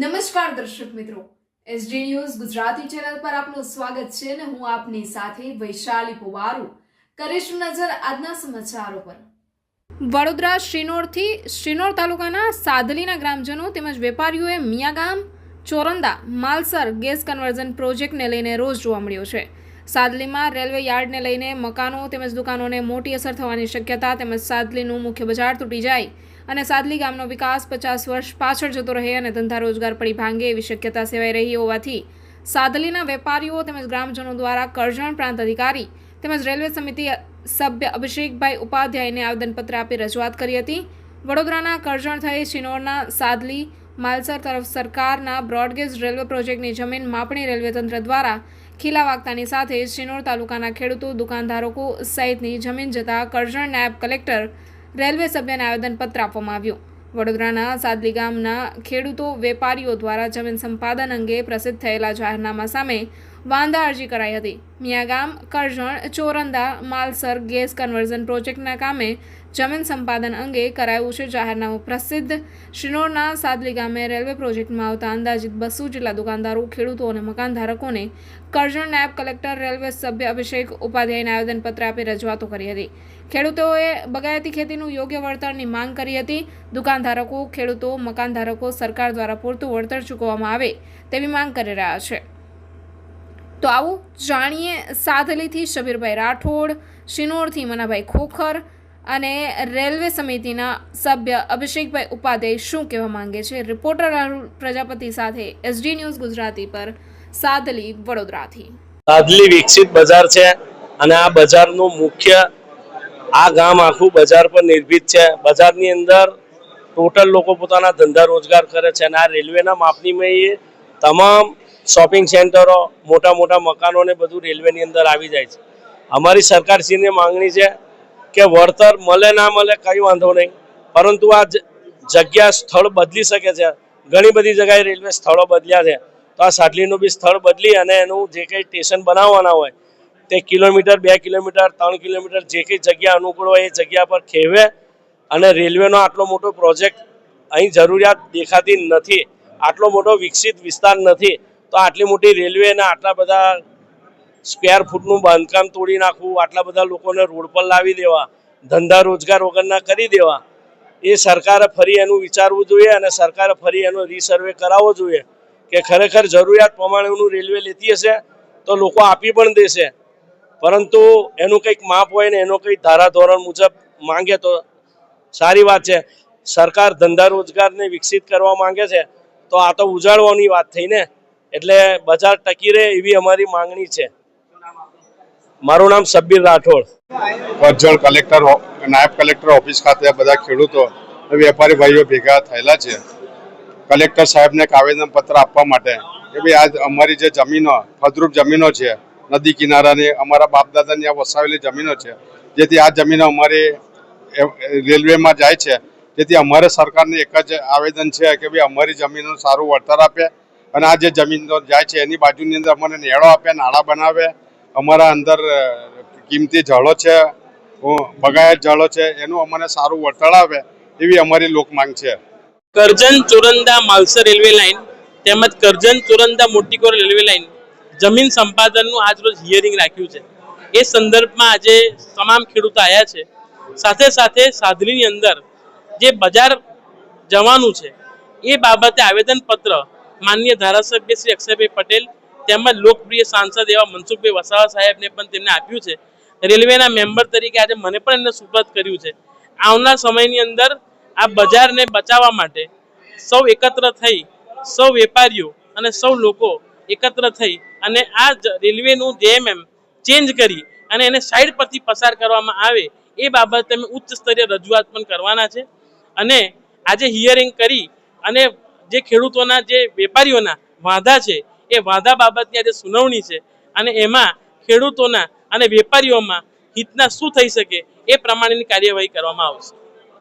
નમસ્કાર દર્શક મિત્રો. એસડી ન્યૂઝ ગુજરાતી ચેનલ પર આપનું સ્વાગત છે અને હું આપની સાથે વૈશાલી પુવારુ. કરીશું નજર આજના સમાચારો પર. વડોદરા શ્રીનોરથી શ્રીનોર તાલુકાના સાદલીના ગ્રામજનો તેમજ વેપારીઓએ મિયાગામ, ચોરંદા, માલસર ગેસ કન્વર્ઝન પ્રોજેક્ટને લઈને રોજ જોવા મળ્યો છે. સાદલીમાં રેલવે યાર્ડને લઈને મકાનો તેમજ દુકાનોને મોટી અસર થવાની શક્યતા તેમજ સાદલીનું મુખ્ય બજાર તૂટી જાય અને સાદલી ગામનો વિકાસ પચાસ વર્ષ પાછળ જતો રહે અને ધંધા રોજગાર પડી ભાંગે એવી શક્યતા સેવાઈ રહી હોવાથી સાદલીના વેપારીઓ તેમજ ગ્રામજનો દ્વારા કરજણ પ્રાંત અધિકારી તેમજ રેલવે સમિતિ સભ્ય અભિષેકભાઈ ઉપાધ્યાયને આવેદનપત્ર આપી રજૂઆત કરી હતી. વડોદરાના કરજણ થઈ શિનોરના સાદલી માલસર તરફ સરકારના બ્રોડગેજ રેલવે પ્રોજેક્ટની જમીન માપણી રેલવે તંત્ર દ્વારા ખીલા વાગતાની સાથે શિનોર તાલુકાના ખેડૂતો, દુકાનધારકો સહિતની જમીન જતા કરજણ નાયબ કલેક્ટર રેલવે સભ્યને આવેદનપત્ર આપવામાં આવ્યું. વડોદરાના સાદલી ગામના ખેડૂતો વેપારીઓ દ્વારા જમીન સંપાદન અંગે પ્રસિદ્ધ થયેલા જાહેરનામા સામે વાંધા અરજી કરાઈ હતી. મિયાગામ, કરજણ, ચોરંદા, માલસર ગેસ કન્વર્ઝન પ્રોજેક્ટના કામે જમીન સંપાદન અંગે કરાયું છે જાહેરનામું પ્રસિદ્ધ. શિનોરના સાદલી ગામે રેલવે પ્રોજેક્ટમાં આવતા અંદાજિત બસો જેટલા દુકાનદારો, ખેડૂતો અને મકાનધારકોને કરજણ નાયબ કલેક્ટર, રેલવે સભ્ય અભિષેક ઉપાધ્યાયને આવેદનપત્ર આપી રજૂઆતો કરી હતી. ખેડૂતોએ બગાયતી ખેતીનું યોગ્ય વળતરની માંગ કરી હતી. દુકાનધારકો, ખેડૂતો, મકાનધારકો સરકાર દ્વારા પૂરતું વળતર ચૂકવવામાં આવે તેવી માંગ કરી રહ્યા છે. તો આવું જાણીએ સાધલીથી શબીરભાઈ રાઠોડ, શિનોરથી મનાભાઈ ખોખર અને રેલવે સમિતિના સભ્ય અભિષેકભાઈ ઉપાધ્યાય શું કહેવા માંગે છે? રિપોર્ટર રાહુલ પ્રજાપતિ સાથે એસડી ન્યૂઝ ગુજરાતી પર સાદલી વડોદરાથી. સાદલી વિકસિત બજાર છે અને આ બજારનું મુખ્ય આ ગામ આખું બજાર પર નિર્ભિત છે. બજારની અંદર ટોટલ લોકો પોતાના ધંધા રોજગાર કરે છે અને આ રેલવેના માપનીમાં એ તમામ શોપિંગ સેન્ટરો, મોટા મોટા મકાનો ને બધું રેલવેની અંદર આવી જાય છે. અમારી સરકારશ્રીની માંગણી છે કે વળતર મળે ના મળે કઈ વાંધો નહીં. પરંતુ આ જગ્યા સ્થળ બદલી શકે છે. ઘણી બધી જગ્યાએ રેલવે સ્થળો બદલ્યા છે. તો આ સાટલીનું બી સ્થળ બદલી અને એનું જે કંઈ સ્ટેશન બનાવવાના હોય, તે કિલોમીટર, બે કિલોમીટર, ત્રણ કિલોમીટર જે કંઈ જગ્યા અનુકૂળ હોય એ જગ્યા પર ખેવે અને રેલવેનો આટલો મોટો પ્રોજેક્ટ અહીં જરૂરિયાત દેખાતી નથી. આટલો મોટો વિકસિત વિસ્તાર નથી. તો આટલી મોટી રેલવે અને આટલા બધા સ્ક્વેર ફૂટનું બાંધકામ તોડી નાખવું, આટલા બધા લોકોને રોડ પર લાવી દેવા, ધંધા રોજગાર વગરના કરી દેવા, એ સરકારે ફરી એનું વિચારવું જોઈએ અને સરકારે ફરી એનો રીસર્વે કરાવવો જોઈએ કે ખરેખર જરૂરિયાત પ્રમાણેનું રેલવે લેતી હશે તો લોકો આપી પણ દેશે. પરંતુ એનું કંઈક માપ હોય ને એનો કંઈક ધારાધોરણ મુજબ માંગે તો સારી વાત છે. સરકાર ધંધા રોજગારને વિકસિત કરવા માંગે છે તો આ તો ઉજાડવાની વાત થઈ ને. એટલે બજાર ટકી રહે એવી અમારી માંગણી છે. મારું નામ સબ્બીર રાઠોડ. કરજણ કલેક્ટર નાયબ કલેક્ટર ઓફિસ ખાતે બધા ખેડૂતો વેપારી ભાઈઓ ભેગા થયેલા છે. કલેક્ટર સાહેબને એક આવેદનપત્ર આપવા માટે કે ભાઈ, આજ અમારી જે જમીનો, ફળદ્રુપ જમીનો છે, નદી કિનારાની, અમારા બાપદાદાની આ વસાવેલી જમીનો છે, જેથી આ જમીનો અમારી રેલવેમાં જાય છે. જેથી અમારે સરકારને એક જ આવેદન છે કે ભાઈ, અમારી જમીનનું સારું વળતર આપે અને આ જે જમીનદાર જાય છે, એની બાજુની અંદર અમને નેળો આપે, નાળા બનાવે. અમારા અંદર કિંમતી જળો છે બગાયત જળો છે, એનું અમને સારું વળતર આવે એવી અમારી લોક માંગ છે. કરજણ ચોરંદા માલસર રેલવે લાઇન તેમજ કરજણ ચોરંદા મોટીકોર રેલવે લાઇન જમીન સંપાદનનું આજરોજ હિયરિંગ રાખ્યું છે. એ સંદર્ભમાં આજે તમામ ખેડૂતો આવ્યા છે. સાથે સાથે સાદલીની અંદર જે બજાર જવાનું છે, એ બાબતે આવેદનપત્ર માનનીય ધારાસભ્ય શ્રી અક્ષયભાઈ પટેલ તેમજ લોકપ્રિય સાંસદ એવા મનસુખભાઈ વસાવા સાહેબને પણ તેમને આપ્યું છે. રેલવેના મેમ્બર તરીકે આજે મને પણ એમને સુપ્રત કર્યું છે. આવનાર સમયની અંદર આ બજારને બચાવવા માટે સૌ એકત્ર થઈ, સૌ વેપારીઓ અને સૌ લોકો એકત્ર થઈ અને આ રેલવેનું જેએમએમ ચેન્જ કરી અને એને સાઈડ પરથી પસાર કરવામાં આવે એ બાબતે અમે ઉચ્ચ સ્તરીય રજૂઆત પણ કરવાના છે. અને આજે હિયરિંગ કરી અને જે ખેડૂતોના જે વેપારીઓના વાંધા છે, એ વાંધા બાબતની આજે સુનાવણી છે. અને એમાં ખેડૂતોના અને વેપારીઓમાં હિતના શું થઈ શકે એ પ્રમાણેની કાર્યવાહી કરવામાં આવશે.